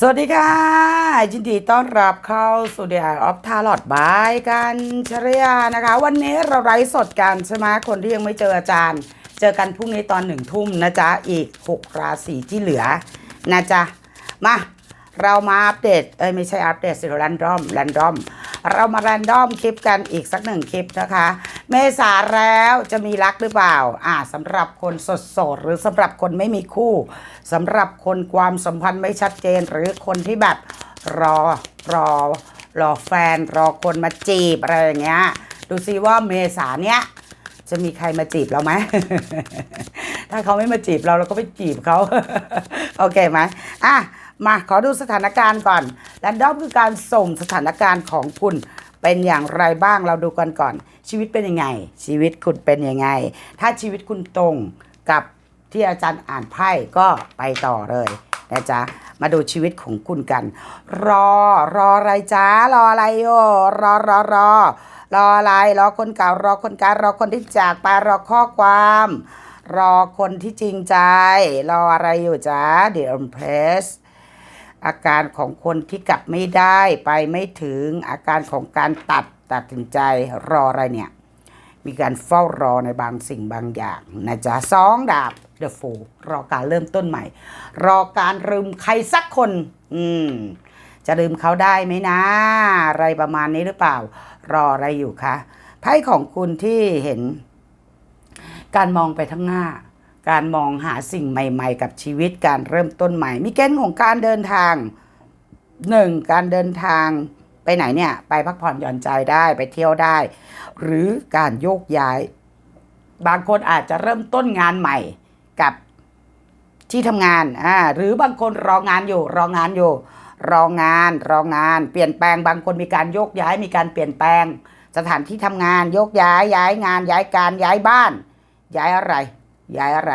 สวัสดีค่ะยินดีต้อนรับเข้าสู่เดียออฟทาลอดบายกันชริยานะคะ วันนี้เราไลฟ์สดกันใช่ไหมคนที่ยังไม่เจออาจารย์ เจอกันพรุ่งนี้ตอนหนึ่งทุ่มนะจ๊ะ อีก 6 ราศีที่เหลือนะจ๊ะ มา เรามาอัปเดต เอ้ย ไม่ใช่อัปเดตสิรันดอมรันดอม เรามาแรนดอมคลิปกันอีกสักหนึ่งคลิปนะคะ เมษาแล้วจะมีรักหรือเปล่า อ่าสำหรับคนโสดๆหรือสำหรับคนไม่มีคู่สำหรับคนความสัมพันธ์ไม่ชัดเจนหรือคนที่แบบรอรอรอแฟนรอคนมาจีบอะไรอย่างเงี้ย ดูซิว่าเมษาเนี้ยจะมีใครมาจีบเราไหม ถ้าเขาไม่มาจีบเราเราก็ไปจีบเขา โอเคไหมอะ มาขอดูสถานการณ์ก่อน แรนดอมคือการส่งสถานการณ์ของคุณเป็นอย่างไรบ้างเราดูกันก่อน ชีวิตเป็นยังไง ชีวิตคุณเป็นยังไง ถ้าชีวิตคุณตรงกับที่อาจารย์อ่านไพ่ก็ไปต่อเลยนะจ๊ะมาดูชีวิตของคุณกัน รอรออะไรจ้ารออะไรโยรอรอรอรออะไรรอคนเก่ารอคนเก่ารอคนที่จากไปรอข้อความ รอคนที่จริงใจ รออะไรอยู่จ้าเดี๋ยวเพรส อาการของคนที่กลับไม่ได้ไปไม่ถึงอาการของการตัดตัดสินใจรออะไรเนี่ย มีการเฝ้ารอในบางสิ่งบางอย่างนะจ๊ะสองดาบเดอะฟูรอการเริ่มต้นใหม่ รอการลืมใครสักคน อืม จะลืมเขาได้ไหมนะ อะไรประมาณนี้หรือเปล่า รออะไรอยู่คะไพ่ของคุณที่เห็น การมองไปข้างหน้า การมองหาสิ่งใหม่ๆ กับชีวิตการเริ่มต้นใหม่ มีเกณฑ์ของการเดินทางหนึ่งการเดินทางไปไหนเนี่ย ไปพักผ่อนหย่อนใจได้ไปเที่ยวได้ หรือการโยกย้าย บางคนอาจจะเริ่มต้นงานใหม่กับที่ทำงานอ่าหรือบางคนรองานอยู่ รองานอยู่ รองานรองาน เปลี่ยนแปลงบางคนมีการโยกย้ายมีการเปลี่ยนแปลง สถานที่ทำงาน โยกย้ายย้ายงาน ย้ายการย้ายบ้าน ย้ายอะไร ย้ายอะไร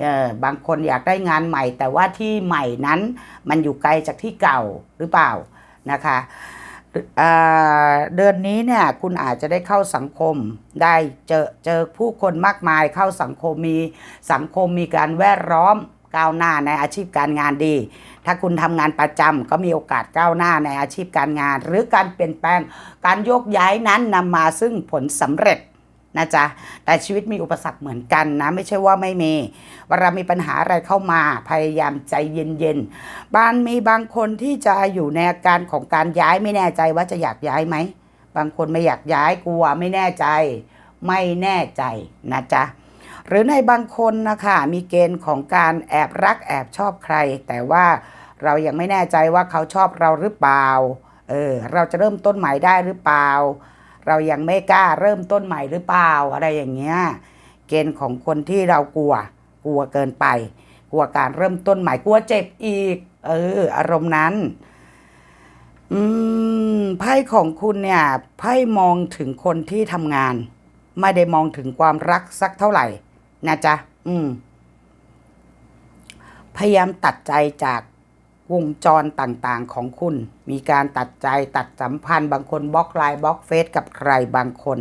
เออบางคนอยากได้งานใหม่ แต่ว่าที่ใหม่นั้นมันอยู่ไกลจากที่เก่าหรือเปล่านะคะเเดือนนี้เนี่ยคุณอาจจะได้เข้าสังคมได้เจอเจอผู้คนมากมายเข้าสังคมมีสังคมมีการแวดล้อมก้าวหน้าในอาชีพการงานดี ถ้าคุณทำงานประจำก็มีโอกาสก้าวหน้าในอาชีพการงาน หรือการเปลี่ยนแปลง การโยกย้ายนั้นนำมาซึ่งผลสำเร็จ นะจ๊ะแต่ชีวิตมีอุปสรรคเหมือนกันนะ ไม่ใช่ว่าไม่มีเวลามีปัญหาอะไรเข้ามาพยายามใจเย็นๆบ้างมีบางคนที่จะอยู่ในอาการของการย้ายไม่แน่ใจว่าจะอยากย้ายไหมบางคนไม่อยากย้ายกลัวไม่แน่ใจ ไม่แน่ใจนะจ๊ะหรือในบางคนนะคะมีเกณฑ์ของการแอบรักแอบชอบใคร แต่ว่าเรายังไม่แน่ใจว่าเขาชอบเราหรือเปล่าเออเราจะเริ่มต้นใหม่ได้หรือเปล่า เรายังไม่กล้าเริ่มต้นใหม่หรือเปล่าอะไรอย่างเงี้ยเกณฑ์ของคนที่เรากลัว กลัวเกินไป กลัวการเริ่มต้นใหม่กลัวเจ็บอีก เออ อารมณ์นั้น อืมไพ่ของคุณเนี่ยไพ่มองถึงคนที่ทำงาน ไม่ได้มองถึงความรักสักเท่าไหร่ นะจ๊ะ อืมพยายามตัดใจจาก วงจรต่างๆของคุณ มีการตัดใจตัดสัมพันธ์ บางคนบล็อกไลน์บล็อกเฟซกับใครบางคน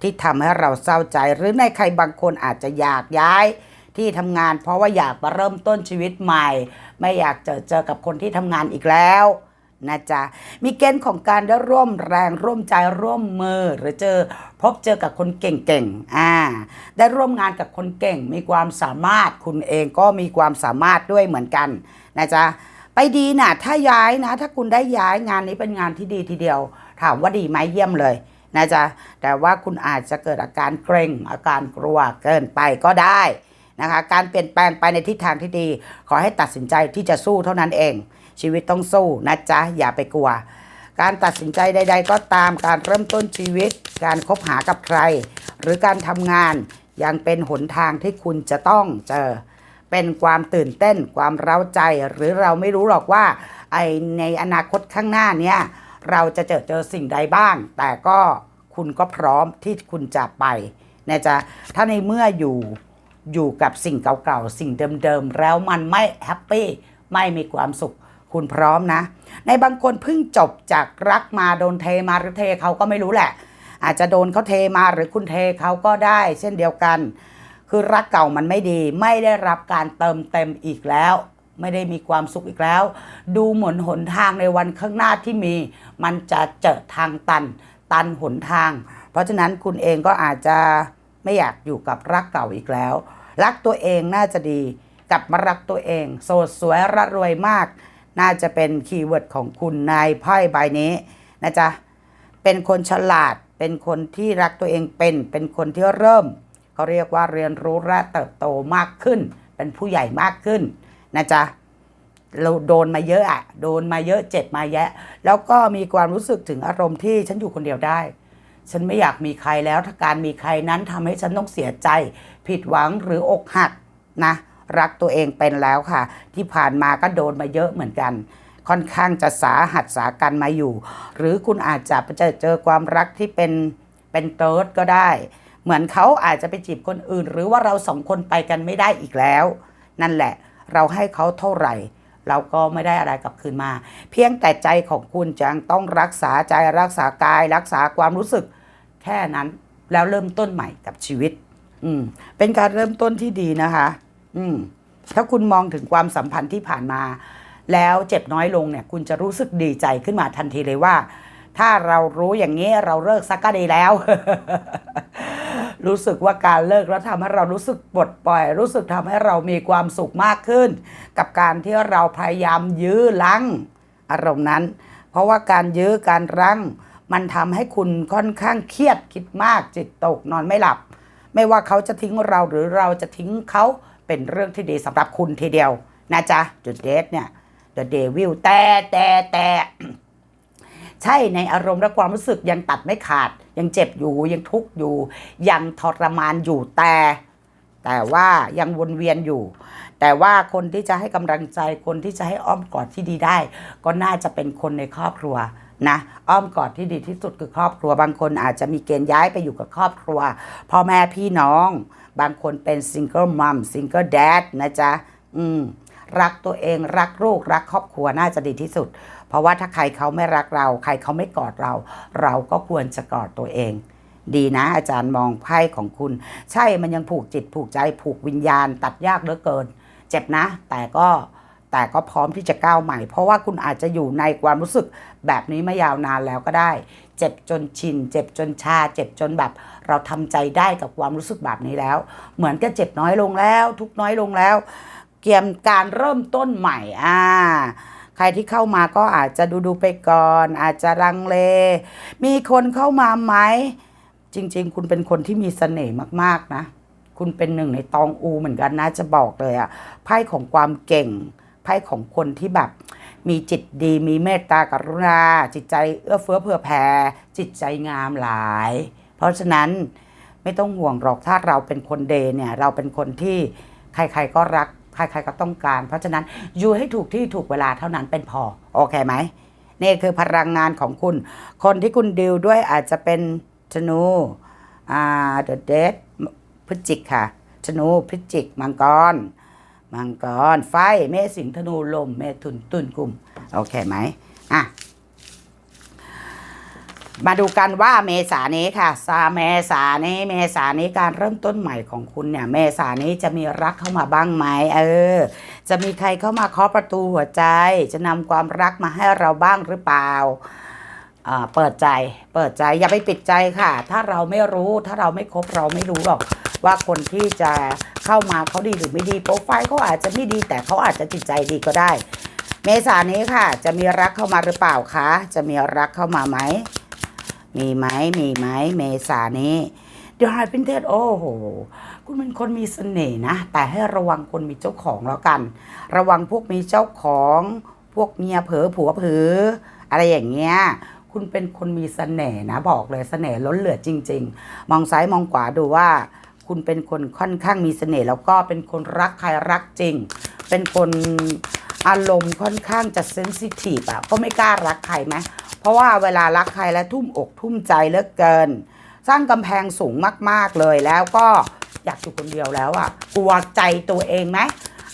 ที่ทำให้เราเศร้าใจ หรือในใครบางคนอาจจะอยากย้ายที่ทำงาน เพราะว่าอยากมาเริ่มต้นชีวิตใหม่ ไม่อยากเจอเจอกับคนที่ทำงานอีกแล้วนะจ๊ะมีเกณฑ์ของการได้ร่วมแรงร่วมใจร่วมมือ หรือเจอพบเจอกับคนเก่งๆอ่าได้ร่วมงานกับคนเก่ง มีความสามารถคุณเองก็มีความสามารถด้วยเหมือนกันนะจ๊ะ ไปดีนะถ้าย้ายนะ ถ้าคุณได้ย้ายงานนี้เป็นงานที่ดีทีเดียว ถามว่าดีไหมเยี่ยมเลยนะจ๊ะแต่ว่าคุณอาจจะเกิดอาการเกรงอาการกลัวเกินไปก็ได้นะคะ การเปลี่ยนแปลงไปในทิศทางที่ดี ขอให้ตัดสินใจที่จะสู้เท่านั้นเอง ชีวิตต้องสู้นะจ๊ะอย่าไปกลัว การตัดสินใจใด ๆ ก็ตามการเริ่มต้นชีวิต การคบหากับใคร หรือการทำงานยังเป็นหนทางที่คุณจะต้องเจอ เป็นความตื่นเต้นความเร้าใจ หรือเราไม่รู้หรอกว่าไอในอนาคตข้างหน้าเนี้ยเราจะเจอเจอสิ่งใดบ้าง แต่ก็คุณก็พร้อมที่คุณจะไปนะจ๊ะถ้าในเมื่ออยู่อยู่กับสิ่งเก่าๆ สิ่งเดิมๆ แล้วมันไม่แฮปปี้ไม่มีความสุขคุณพร้อมนะ ในบางคนเพิ่งจบจากรักมาโดนเทมาหรือเทเขาก็ไม่รู้แหละ อาจจะโดนเขาเทมาหรือคุณเทเขาก็ได้ เช่นเดียวกัน คือรักเก่ามันไม่ดี ไม่ได้รับการเติมเต็มอีกแล้ว ไม่ได้มีความสุขอีกแล้ว ดูเหมือนหนทางในวันข้างหน้าที่มี มันจะเจอทางตัน ตันหนทาง เพราะฉะนั้นคุณเองก็อาจจะไม่อยากอยู่กับรักเก่าอีกแล้ว รักตัวเองน่าจะดีกลับมารักตัวเอง โสดสวยร่ำรวยมาก น่าจะเป็นคีย์เวิร์ดของคุณในไพ่ใบนี้นะจ๊ะเป็นคนฉลาดเป็นคนที่รักตัวเองเป็น เป็นคนที่เริ่ม เขาเรียกว่าเรียนรู้และเติบโตมากขึ้น เป็นผู้ใหญ่มากขึ้นนะจ๊ะเราโดนมาเยอะอะโดนมาเยอะเจ็บมาแยะ แล้วก็มีความรู้สึกถึงอารมณ์ที่ฉันอยู่คนเดียวได้ ฉันไม่อยากมีใครแล้วถ้าการมีใครนั้นทำให้ฉันต้องเสียใจ ผิดหวังหรืออกหักนะรักตัวเองเป็นแล้วค่ะ ที่ผ่านมาก็โดนมาเยอะเหมือนกัน ค่อนข้างจะสาหัสสากันมาอยู่ หรือคุณอาจจะไปเจอเจอความรักที่เป็นเป็นเติร์ดก็ได้ เหมือนเขาอาจจะไปจีบคนอื่น หรือว่าเราสองคนไปกันไม่ได้อีกแล้ว นั่นแหละ เราให้เขาเท่าไหร่ เราก็ไม่ได้อะไรกลับคืนมา เพียงแต่ใจของคุณจังต้องรักษาใจรักษากาย รักษาความรู้สึก แค่นั้นแล้วเริ่มต้นใหม่กับชีวิต อืม เป็นการเริ่มต้นที่ดีนะคะ อืม ถ้าคุณมองถึงความสัมพันธ์ที่ผ่านมา แล้วเจ็บน้อยลงเนี่ย คุณจะรู้สึกดีใจขึ้นมาทันทีเลยว่า ถ้าเรารู้อย่างนี้เราเลิกซักก็ดีแล้ว รู้สึกว่าการเลิกแล้วทำให้เรารู้สึกปลดปล่อย รู้สึกทำให้เรามีความสุขมากขึ้น กับการที่เราพยายามยื้อลังอารมณ์นั้น เพราะว่าการยื้อการรั้ง มันทำให้คุณค่อนข้างเครียดคิดมากจิตตกนอนไม่หลับ ไม่ว่าเขาจะทิ้งเราหรือเราจะทิ้งเขาเป็นเรื่องที่ดีสำหรับคุณทีเดียวนะจ๊ะจุดเดทเนี่ย The Devil แต่แต่แต่ ใช่ในอารมณ์และความรู้สึกยังตัดไม่ขาด ยังเจ็บอยู่ยังทุกข์อยู่ ยังทรมานอยู่แต่ แต่ว่ายังวนเวียนอยู่ แต่ว่าคนที่จะให้กำลังใจคนที่จะให้อ้อมกอดที่ดีได้ ก็น่าจะเป็นคนในครอบครัวนะอ้อมกอดที่ดีที่สุดคือครอบครัว บางคนอาจจะมีเกณฑ์ย้ายไปอยู่กับครอบครัวพ่อแม่พี่น้อง บางคนเป็นซิงเกิลมัมซิงเกิลแดดนะจ๊ะอืม รักตัวเองรักลูกรักครอบครัวน่าจะดีที่สุด เพราะว่าถ้าใครเขาไม่รักเรา ใครเขาไม่กอดเรา เราก็ควรจะกอดตัวเอง ดีนะ อาจารย์มองไพ่ของคุณ ใช่มันยังผูกจิตผูกใจผูกวิญญาณ ตัดยากเหลือเกิน เจ็บนะ แต่ก็แต่ก็พร้อมที่จะก้าวใหม่ เพราะว่าคุณอาจจะอยู่ในความรู้สึกแบบนี้มายาวนานแล้วก็ได้ เจ็บจนชิน เจ็บจนชา เจ็บจนแบบ เราทำใจได้กับความรู้สึกแบบนี้แล้ว เหมือนกับเจ็บน้อยลงแล้ว ทุกน้อยลงแล้ว เกี่ยมการเริ่มต้นใหม่อ่าใครที่เข้ามาก็อาจจะดูดูไปก่อน อาจจะรังเล มีคนเข้ามาไหม จริง ๆ คุณเป็นคนที่มีเสน่ห์มากๆนะ คุณเป็นหนึ่งในตองอูเหมือนกันนะ จะบอกเลยอะไพ่ของความเก่ง ไพ่ของคนที่แบบ มีจิตดี มีเมตตากรุณา จิตใจเอื้อเฟื้อเผื่อแผ่ จิตใจงามหลาย เพราะฉะนั้นไม่ต้องห่วงหรอกถ้าเราเป็นคนเดย์เนี่ย เราเป็นคนที่ใครๆก็รัก ใครๆก็ต้องการ เพราะฉะนั้นอยู่ให้ถูกที่ถูกเวลาเท่านั้นเป็นพอ โอเคไหม นี่คือพลังงานของคุณ คนที่คุณดิวด้วยอาจจะเป็นธนูอ่าเดอะเดทพฤจิกค่ะธนูพฤจิก มังกร มังกร ไฟ เมษสิงธนูลม เมถุนตุลกุมโอเคไหมอะ มาดูกันว่าเมษานี้ค่ะซาเมษานี้เมษานี้การเริ่มต้นใหม่ของคุณเนี่ย เมษานี้จะมีรักเข้ามาบ้างไหมเออ จะมีใครเข้ามาเคาะประตูหัวใจ จะนำความรักมาให้เราบ้างหรือเปล่าอ่าเปิดใจ เปิดใจอย่าไปปิดใจค่ะ ถ้าเราไม่รู้ ถ้าเราไม่คบเราไม่รู้หรอก ว่าคนที่จะเข้ามาเขาดีหรือไม่ดีโปรไฟล์เขาอาจจะไม่ดีแต่เขาอาจจะจิตใจดีก็ได้ เมษานี้ค่ะ จะมีรักเข้ามาหรือเปล่าคะจะมีรักเข้ามาไหม มีไหมมีไหมเมษานี้เดี๋ยวหายเป็นเทศโอ้โห คุณเป็นคนมีเสน่ห์นะ แต่ให้ระวังคนมีเจ้าของแล้วกัน ระวังพวกมีเจ้าของ พวกเมียเผลอผัวเผลออะไรอย่างเงี้ยคุณเป็นคนมีเสน่ห์นะบอกเลยเสน่ห์ล้นเหลือจริง ๆ มองซ้ายมองขวาดูว่า คุณเป็นคนค่อนข้างมีเสน่ห์แล้วก็เป็นคนรักใครรักจริง เป็นคนอารมณ์ค่อนข้างจะเซนซิทีฟอะก็ไม่กล้ารักใครไหม เพราะว่าเวลารักใครแล้วทุ่มอกทุ่มใจเหลือเกิน สร้างกำแพงสูงมาก ๆเลยแล้วก็อยากอยู่คนเดียวแล้วอะกลัวใจตัวเองไหม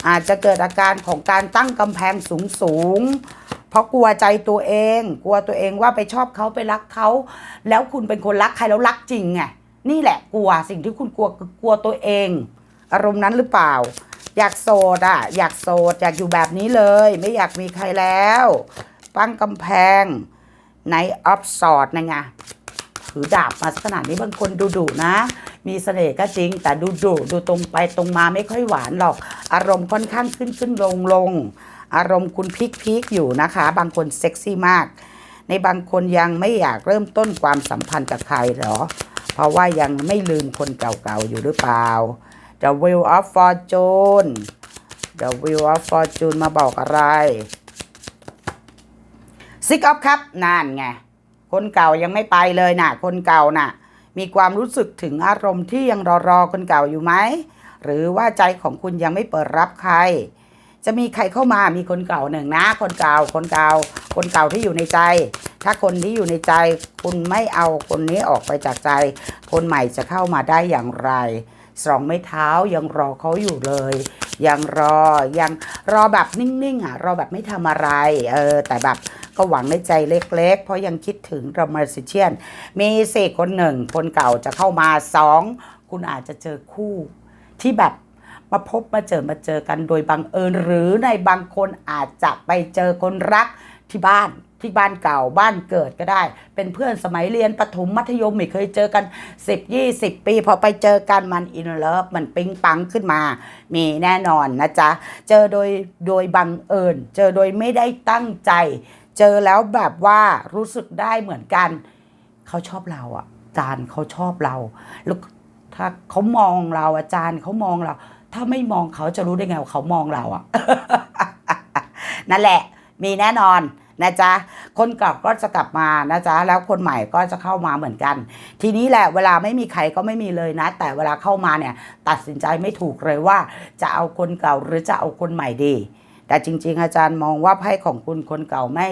อาจจะเกิดอาการของการตั้งกำแพงสูงสูงๆเพราะกลัวใจตัวเอง กลัวตัวเองว่าไปชอบเขาไปรักเขาแล้วคุณเป็นคนรักใครแล้วรักจริงไงนี่แหละกลัวสิ่งที่คุณกลัวคือกลัวตัวเอง อารมณ์นั้นหรือเปล่า อยากโสดอะ อยากโสดอยากอยู่แบบนี้เลย ไม่อยากมีใครแล้วตั้งกำแพง ในออฟสอดนะไงถือดาบมาขนาดนี้บางคนดูดุนะ มีเสน่ห์ก็จริง แต่ดูดุดูตรงไปตรงมาไม่ค่อยหวานหรอก อารมณ์ค่อนข้างขึ้นขึ้นลงลงอารมณ์คุณพีคพีคอยู่นะคะ บางคนเซ็กซี่มาก ในบางคนยังไม่อยากเริ่มต้นความสัมพันธ์กับใครหรอ เพราะว่ายังไม่ลืมคนเก่าๆอยู่หรือเปล่า The Wheel of Fortune The Wheel of Fortune มาบอกอะไร Six of Cup นั่นานไงคนเก่ายังไม่ไปเลยน่ะคนเก่าน่ะ มีความรู้สึกถึงอารมณ์ที่ยังรอรอคนเก่าอยู่ไหมหรือว่าใจของคุณยังไม่เปิดรับใคร จะมีใครเข้ามามีคนเก่าหนึ่งนะ คนเก่าคนเก่า คนเก่าที่อยู่ในใจ ถ้าคนที่อยู่ในใจ คุณไม่เอาคนนี้ออกไปจากใจ คนใหม่จะเข้ามาได้อย่างไรสองไม้เท้ายังรอเขาอยู่เลย ยังรอยังรอแบบนิ่งๆอะรอแบบไม่ทำอะไรเออแต่แบบ ก็หวังในใจเล็กๆ เพราะยังคิดถึงรามสิเชียน มีสี่คนหนึ่งคนเก่าจะเข้ามาสองคุณอาจจะเจอคู่ที่แบบมาพบมาเจอมาเจอกันโดยบังเอิญหรือในบางคนอาจจะไปเจอคนรักที่บ้านที่บ้านเก่าบ้านเกิดก็ได้ เป็นเพื่อนสมัยเรียนประถมมัธยมไม่เคยเจอกัน 10 20 ปี พอไปเจอกันมันอินเลิฟมันปิ๊งปังขึ้นมา มีแน่นอนนะจ๊ะ เจอโดยโดยบังเอิญ เจอโดยไม่ได้ตั้งใจ เจอแล้วแบบว่ารู้สึกได้เหมือนกัน เขาชอบเราอะอาจารย์เขาชอบเรา แล้วถ้าเขามองเราอาจารย์เขามองเรา ถ้าไม่มองเขาจะรู้ได้ไงว่าเขามองเราอะนั่นแหละ มีแน่นอนนะจ๊ะ คนเก่าก็จะกลับมานะจ๊ะ แล้วคนใหม่ก็จะเข้ามาเหมือนกัน ทีนี้แหละเวลาไม่มีใครก็ไม่มีเลยนะ แต่เวลาเข้ามาเนี่ย ตัดสินใจไม่ถูกเลยว่า จะเอาคนเก่าหรือจะเอาคนใหม่ดี แต่จริง ๆ อาจารย์มองว่าไพ่ของคุณคนเก่าไม่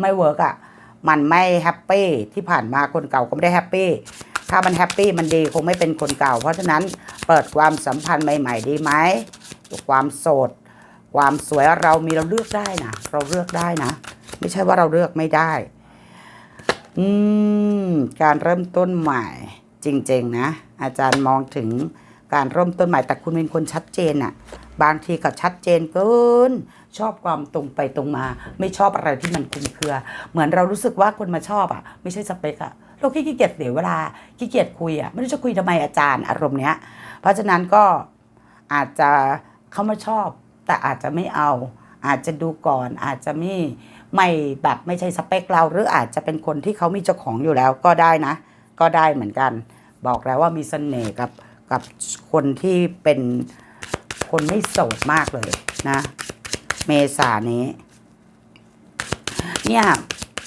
ไม่เวิร์กอะมันไม่แฮปปี้ที่ผ่านมาคนเก่าก็ไม่ได้แฮปปี้ถ้ามันแฮปปี้มันดีคงไม่เป็นคนเก่า เพราะฉะนั้นเปิดความสัมพันธ์ใหม่ ๆ ดีไหมความโสด ความสวยเรามีเราเลือกได้นะเราเลือกได้นะ ไม่ใช่ว่าเราเลือกไม่ได้ อืมการเริ่มต้นใหม่ จริง ๆ นะ อาจารย์มองถึงการเริ่มต้นใหม่แต่คุณเป็นคนชัดเจนอะ บางทีก็ชัดเจนเกิน ชอบความตรงไปตรงมา ไม่ชอบอะไรที่มันคลุมเครือ เหมือนเรารู้สึกว่าคนมาชอบอะ ไม่ใช่สเปคอะเราขี้เกียจเสียเวลาขี้เกียจคุยอะไม่รู้จะคุยทำไมอาจารย์อารมณ์เนี้ย เพราะฉะนั้นก็อาจจะเขามาชอบ แต่อาจจะไม่เอา อาจจะดูก่อน อาจจะไม่ไม่แบบไม่ใช่สเปคเรา หรืออาจจะเป็นคนที่เขามีเจ้าของอยู่แล้วก็ได้นะ ก็ได้เหมือนกัน บอกแล้วว่ามีเสน่ห์กับกับคนที่เป็น คนไม่โสดมากเลยนะ เมษานี้ เนี่ย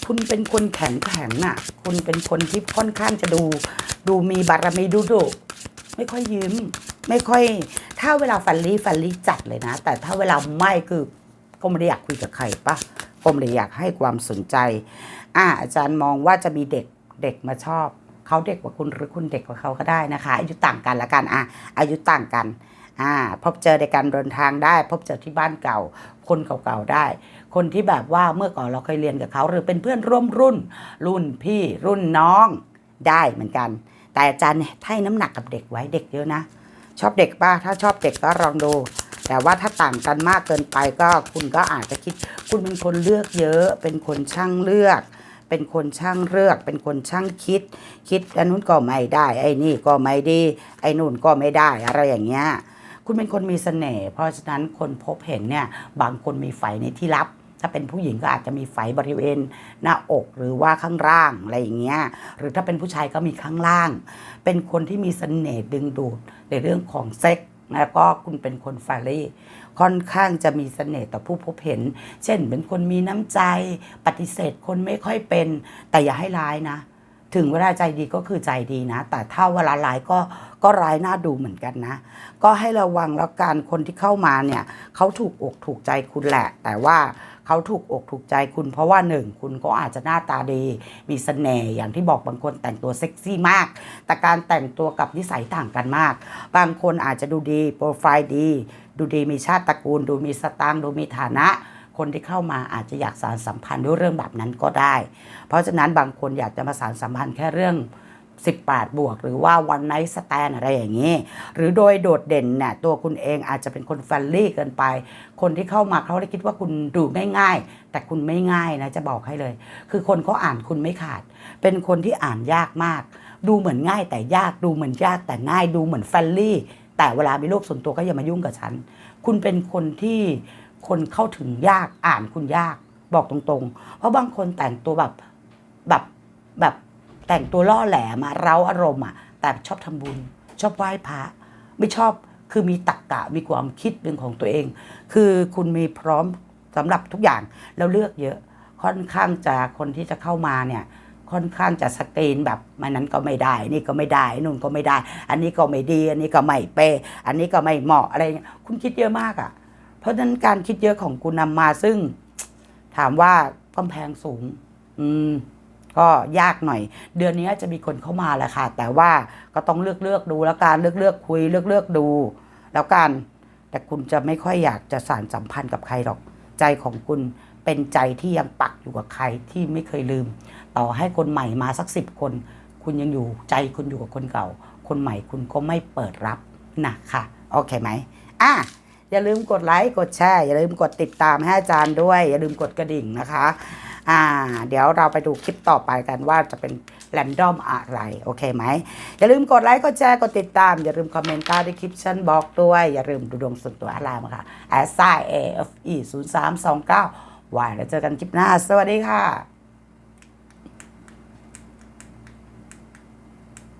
คุณเป็นคนแข็งแข็งน่ะ คุณเป็นคนที่ค่อนข้างจะดู ดูมีบารมีดูดุไม่ค่อยยิ้มไม่ค่อย ถ้าเวลาฟันลี่ฟันลี่จัดเลยนะ แต่ถ้าเวลาไม่คือก็ไม่ได้อยากคุยกับใครปะก็ไม่ได้อยากให้ความสนใจ อ่าอาจารย์มองว่าจะมีเด็กเด็กมาชอบ เขาเด็กกว่าคุณหรือคุณเด็กกว่าเขาก็ได้นะคะ อายุต่างกันละกันอะอายุต่างกัน อ่าพบเจอในการเดินทางได้ พบเจอที่บ้านเก่า คนเก่าๆได้ คนที่แบบว่าเมื่อก่อนเราเคยเรียนกับเขา หรือเป็นเพื่อนร่วมรุ่น รุ่นพี่รุ่นน้องได้เหมือนกัน แต่อาจารย์เนี่ยให้น้ำหนักกับเด็กไว้เด็กเยอะนะ ชอบเด็กป้าถ้าชอบเด็กก็ลองดู แต่ว่าถ้าต่างกันมากเกินไปก็คุณก็อาจจะคิด คุณเป็นคนเลือกเยอะ เป็นคนช่างเลือกเป็นคนช่างเลือก เป็นคนช่างคิด คิดอันนู้นก็ไม่ได้ ไอ้นี่ก็ไม่ดี ไอ้นู่นก็ไม่ได้ อะไรอย่างเงี้ย คุณเป็นคนมีเสน่ห์เพราะฉะนั้นคนพบเห็นเนี่ยบางคนมีไฟในที่ลับ ถ้าเป็นผู้หญิงก็อาจจะมีไฟบริเวณ หน้าอกหรือว่าข้างล่างอะไรอย่างเงี้ยหรือถ้าเป็นผู้ชายก็มีข้างล่าง เป็นคนที่มีเสน่ห์ดึงดูดในเรื่องของเซ็กส์แล้วก็คุณเป็นคนฟารี่ค่อนข้างจะมีเสน่ห์ต่อผู้พบเห็น เช่นเป็นคนมีน้ำใจ ปฏิเสธคนไม่ค่อยเป็น แต่อย่าให้ร้ายนะ ถึงเวลาใจดีก็คือใจดีนะ แต่ถ้าเวลาร้ายก็ก็ร้ายน่าดูเหมือนกันนะ ก็ให้ระวังแล้วกันคนที่เข้ามาเนี่ยเขาถูกอกถูกใจคุณแหละ แต่ว่าเขาถูกอกถูกใจคุณ เพราะว่าหนึ่งคุณก็อาจจะหน้าตาดี มีเสน่ห์อย่างที่บอกบางคนแต่งตัวเซ็กซี่มาก แต่การแต่งตัวกับนิสัยต่างกันมาก บางคนอาจจะดูดีโปรไฟล์ดี ดูดีมีชาติตระกูล ดูมีสตางค์ดูมีฐานะ คนที่เข้ามาอาจจะอยากสารสัมพันธ์ด้วยเรื่องแบบนั้นก็ได้ เพราะฉะนั้นบางคนอยากจะมาสารสัมพันธ์แค่เรื่อง 18 บวก หรือว่าวันไน t ์สแตนอะไรอย่างนี้ หรือโดยโดดเด่นเนี่ยตัวคุณเองอาจจะเป็นคนแฟนลี่เกินไป คนที่เข้ามาเขาได้คิดว่าคุณดูง่าย ๆ แต่คุณไม่ง่ายนะจะบอกให้เลย คือคนเขาอ่านคุณไม่ขาด เป็นคนที่อ่านยากมาก ดูเหมือนง่ายแต่ยากดูเหมือนยากแต่ง่ายดูเหมือนแฟนลี่แต่เวลามีโลกส่วนตัวก็อย่ามายุ่งกับฉัน คุณเป็นคนที่ คนเข้าถึงยากอ่านคุณยาก บอกตรงๆ เพราะบางคนแต่งตัวแบบแบบแบบแต่งตัวล่อแหลมอะเร้าอารมณ์อะแต่ชอบทำบุญ ชอบไหว้พระไม่ชอบคือมีตักกะมีความคิดเป็นของตัวเอง คือคุณมีพร้อมสำหรับทุกอย่างแล้วเลือกเยอะค่อนข้างจะคนที่จะเข้ามาเนี่ยค่อนข้างจะสกรีนแบบมันนั้นก็ไม่ได้ นี่ก็ไม่ได้นู่นก็ไม่ได้ อันนี้ก็ไม่ดี อันนี้ก็ไม่เปย์อันนี้ก็ไม่เหมาะอะไรเงี้ยคุณคิดเยอะมากอะ่ะ เพราะฉะนั้นการคิดเยอะของคุณนำมาซึ่ง ถามว่ากำแพงสูง อืม ก็ยากหน่อย เดือนนี้จะมีคนเข้ามาแหละค่ะ แต่ว่าก็ต้องเลือกเลือกดูแล้วการเลือกเลือกคุย เลือกเลือกดู แล้วกันแต่คุณจะไม่ค่อยอยากจะสานสัมพันธ์กับใครหรอก ใจของคุณเป็นใจที่ยังปักอยู่กับใครที่ไม่เคยลืม ต่อให้คนใหม่มาสักสิบคน คุณยังอยู่ใจคุณอยู่กับคนเก่า คนใหม่คุณก็ไม่เปิดรับนะค่ะโอเคไหมอะ อย่าลืมกดไลค์กดแชร์อย่าลืมกดติดตามให้อาจารย์ด้วย อย่าลืมกดกระดิ่งนะคะอ่าเดี๋ยวเราไปดูคลิปต่อไปกันว่าจะเป็นแรนดอมอะไรโอเคไหมอย่าลืมกดไลค์กดแชร์กดติดตาม อย่าลืมคอมเมนต์ใต้คลิปชั่นบอกด้วย อย่าลืมดูดวงส่วนตัวอาลามค่ะ s i a f e 0 3 2 9วายแล้วเจอกันคลิปหน้า สวัสดีค่ะ